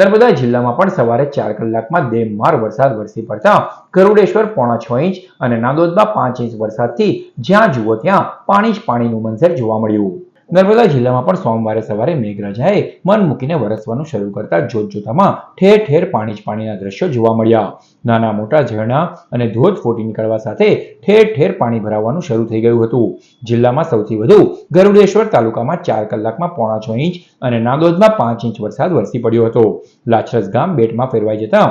નર્મદા જિલ્લામાં પણ સવારે ચાર કલાકમાં દેમમાર વરસાદ વરસી પડતા ગરુડેશ્વર પોણા છ ઇંચ અને નાંદોદમાં પાંચ ઇંચ વરસાદથી જ્યાં જુઓ ત્યાં પાણી જ પાણીનું મંઝર જોવા મળ્યું. નર્મદા જિલ્લામાં પણ સોમવારે સવારે મેઘરાજાએ મન મૂકીને વરસવાનું શરૂ કરતા જોતજોતામાં ઠેર ઠેર પાણી જ પાણીના દ્રશ્યો જોવા મળ્યા. નાના મોટા ઝરણા અને ધોધ ફૂટી નીકળવા સાથે ઠેર ઠેર પાણી ભરાવાનું શરૂ થઈ ગયું હતું. જિલ્લામાં સૌથી વધુ ગરુડેશ્વર તાલુકામાં ચાર કલાકમાં પોણા છ ઇંચ અને નાગોદમાં પાંચ ઇંચ વરસાદ વરસી પડ્યો હતો. લાછરસ ગામ બેટમાં ફેરવાઈ જતા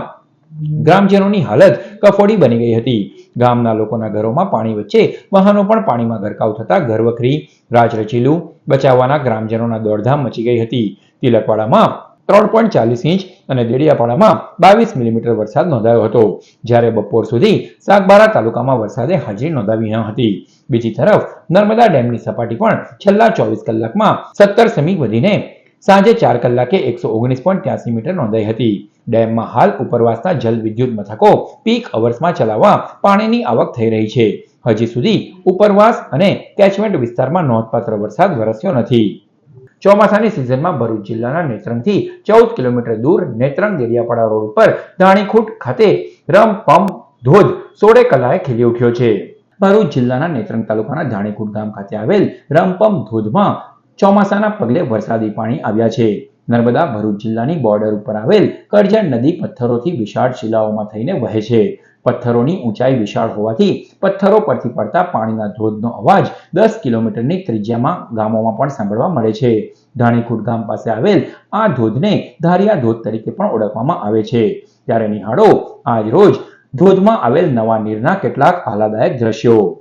ગ્રામજનોની હાલત કફોડી બની ગઈ હતી. ગામના લોકોના ઘરોમાં પાણી વચ્ચે વાહનો પણ પાણીમાં ગરકાવ થતા ઘરવખરી રાચરચીલું બચાવવાના ગ્રામજનોના દોડધામ મચી ગઈ હતી. તિલકવાડામાં ત્રણ પોઈન્ટ ચાલીસ ઇંચ અને દેડિયાપાડામાં બાવીસ મિલીમીટર વરસાદ નોંધાયો હતો. જ્યારે બપોર સુધી સાગબારા તાલુકામાં વરસાદે હાજરી નોંધાવી ન હતી. બીજી તરફ નર્મદા ડેમની સપાટી પણ છેલ્લા ચોવીસ કલાકમાં સત્તર સેમી વધીને સાંજે ચાર કલાકે એકસો ઓગણીસ પોઈન્ટ ત્યાસી મીટર નોંધાઈ હતી. ડેમમાં હાલ ઉપરવાસના જલ વિદ્યુત મથકો પીક અવર્સમાં ચલાવવા પાણીની આવક થઈ રહી છે. હજી સુધી ઉપરવાસ અને કેચમેન્ટ વિસ્તારમાં નોંધપાત્ર વરસાદ વરસ્યો નથી. ચોમાસાની સિઝનમાં ભરૂચ જિલ્લાના નેત્રંગથી ચૌદ કિલોમીટર દૂર નેત્રંગ દેરિયાપાડા રોડ પર ધાણીખૂટ ખાતે રમ પંપ ધોધ સોળે કલાએ ખીલી ઉઠ્યો છે. ભરૂચ જિલ્લાના નેત્રંગ તાલુકાના ધાણીખૂટ ગામ ખાતે આવેલ રમપમ ધોધમાં ચોમાસાના પગલે વરસાદી પાણી આવ્યા છે. નર્મદા ભરૂચ જિલ્લાની બોર્ડર ઉપર આવેલ કરજણ નદી પથ્થરોથી વિશાળ શિલાઓમાં થઈને વહે છે. પથ્થરોની ઊંચાઈ વિશાળ હોવાથી પથ્થરો પરથી પડતા પાણીના ધોધનો અવાજ દસ કિલોમીટરની ત્રિજ્યામાં ગામોમાં પણ સાંભળવા મળે છે. ધાણીખુટ ગામ પાસે આવેલ આ ધોધને ધારિયા ધોધ તરીકે પણ ઓળખવામાં આવે છે. ત્યારે નિહાળો, આજ રોજ ધોધમાં આવેલ નવા નીરના કેટલાક આહલાદાયક દ્રશ્યો.